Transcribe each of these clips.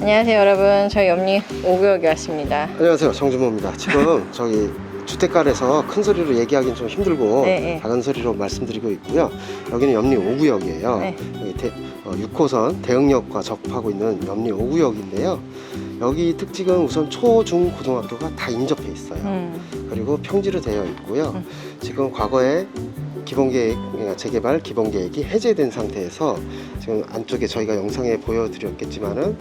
안녕하세요 여러분. 저희 옆리 5구역에 왔습니다. 안녕하세요. 정준모입니다. 지금 저기 주택가에서 큰 소리로 얘기하기는 좀 힘들고 네, 네. 작은 소리로 말씀드리고 있고요. 여기는 염리 5구역이에요. 네. 여기 대, 어, 6호선 대흥역과 접하고 있는 염리 5구역인데요. 여기 특징은 우선 초, 중, 고등학교가 다 인접해 있어요. 음, 그리고 평지로 되어 있고요. 음. 지금 과거에 기본계획, 그러니까 재개발 기본계획이 해제된 상태에서 지금 안쪽에 저희가 영상에 보여드렸겠지만은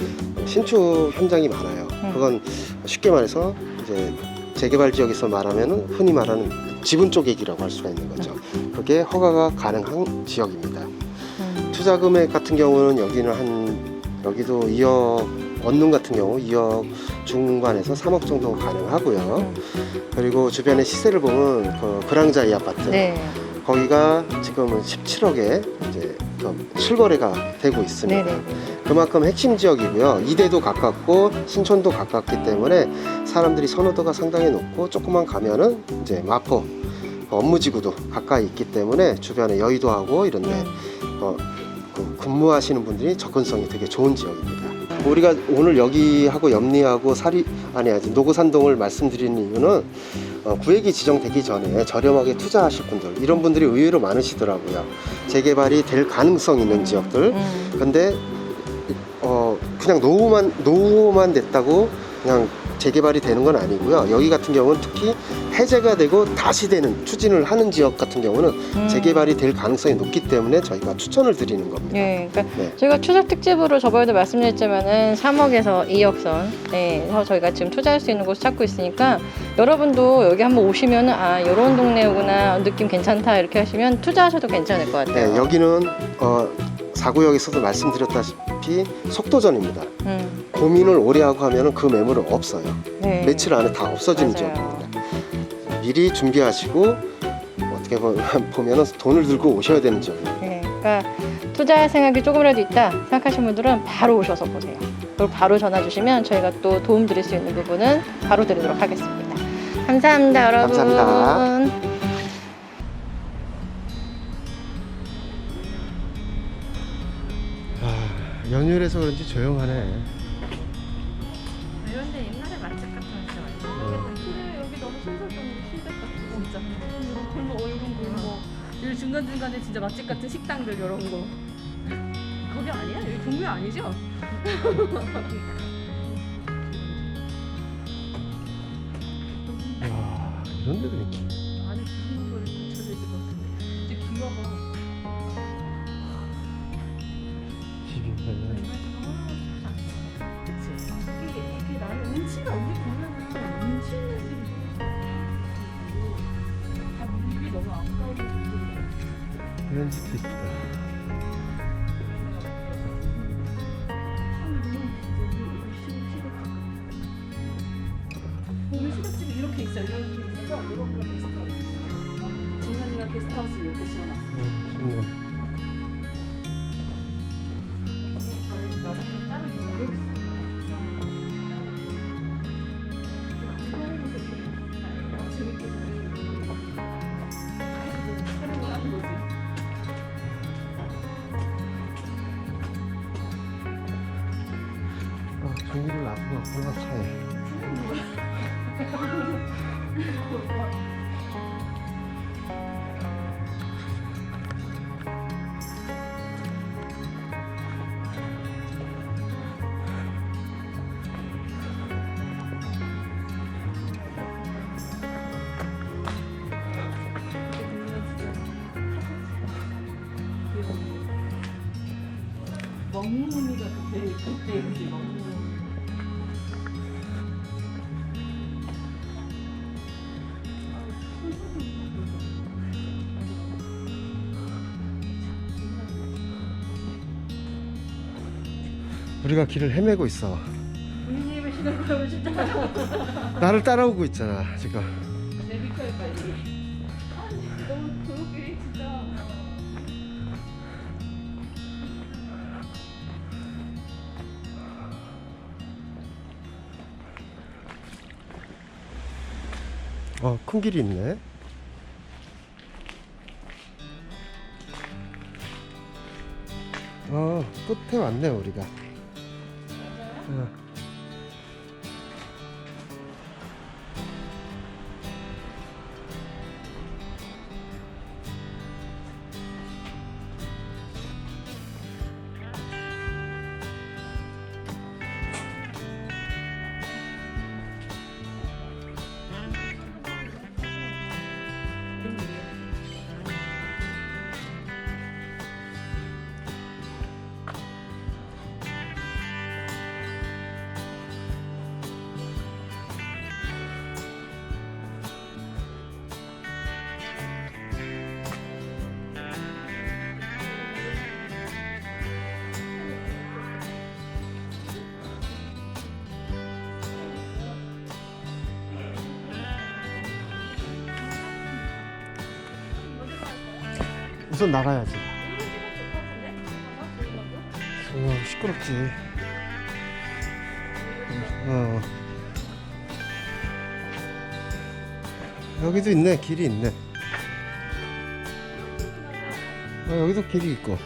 신축 현장이 많아요. 음. 그건 쉽게 말해서 이제 재개발 지역에서 말하면은 흔히 말하는 지분 쪼개기라고 할 수가 있는 거죠. 그게 허가가 가능한 지역입니다. 음. 투자 금액 같은 경우는 여기는 한 여기도 2억 원룸 같은 경우 2억 중반에서 3억 정도 가능하고요. 음. 그리고 주변의 시세를 보면 그 그랑자이 아파트 네 거기가 지금은 17억에 이제 좀 실거래가 되고 있습니다. 네네 그만큼 핵심 지역이고요. 이대도 가깝고 신촌도 가깝기 때문에 사람들이 선호도가 상당히 높고 조금만 가면은 이제 마포 업무지구도 가까이 있기 때문에 주변에 여의도하고 이런데 음. 어, 그 근무하시는 분들이 접근성이 되게 좋은 지역입니다. 우리가 오늘 여기하고 염리하고 사리 아니 아직 노고산동을 말씀드리는 이유는 어, 구획이 지정되기 전에 저렴하게 투자하실 분들 이런 분들이 의외로 많으시더라고요. 재개발이 될 가능성 있는 지역들. 음. 근데 어 그냥 노후만 노후만 됐다고 그냥 재개발이 되는 건 아니고요. 여기 같은 경우는 특히 해제가 되고 다시 되는 추진을 하는 지역 같은 경우는 음. 재개발이 될 가능성이 높기 때문에 저희가 추천을 드리는 겁니다. 예, 그러니까 네. 저희가 추석 특집으로 저번에도 말씀드렸지만은 3억에서 2억선, 네, 그래서 저희가 지금 투자할 수 있는 곳을 찾고 있으니까 여러분도 여기 한번 오시면은 아 이런 동네구나 느낌 괜찮다 이렇게 하시면 투자하셔도 괜찮을 것 같아요. 네, 여기는 어, 사구역에서도 말씀드렸다시피 속도전입니다. 음, 고민을 오래 하고 하면 그 매물은 없어요. 네. 며칠 안에 다 없어지는 맞아요. 지역입니다. 미리 준비하시고 어떻게 보면 돈을 들고 오셔야 되는 지역입니다. 네, 그러니까 투자 생각이 조금이라도 있다 생각하시는 분들은 바로 오셔서 보세요. 그리고 바로 전화 주시면 저희가 또 도움 드릴 수 있는 부분은 바로 드리도록 하겠습니다. 감사합니다, 여러분. 감사합니다. 연휴라서 그런지 조용하네. 이런데 옛날에 맛집 같으면 진짜 맛있어. 근데 여기 너무 신설정으로 신백 같아 진짜. 골목 얼굴 골목. 여기 중간 중간에 진짜 맛집 같은 식당들 이런 거. 거기 아니야? 여기 동묘 아니죠? 와, 이런 데도 있네. 이런 집도 있다. 오늘 시골집이 이렇게 있어요. 이렇게 있어서 이렇게 게스트하우스. 중간중간 게스트하우스 이렇게 씌워놨어. 음, 좋네. 종이를 놔두고 왔구나, 차에. 먹는이가 그때 그때 그지 먹는. 우리가 길을 헤매고 있어. 우리 집에 신혼 가고 싶다. 나를 따라오고 있잖아 지금. 어, 큰 길이 있네. 어, 끝에 왔네, 우리가. 어. 우선 나가야지. 어, 시끄럽지. 어. 여기도 있네, 길이 있네. 어, 여기도 길이 있고.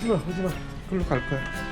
오지마, 오지마. 글로 갈 거야.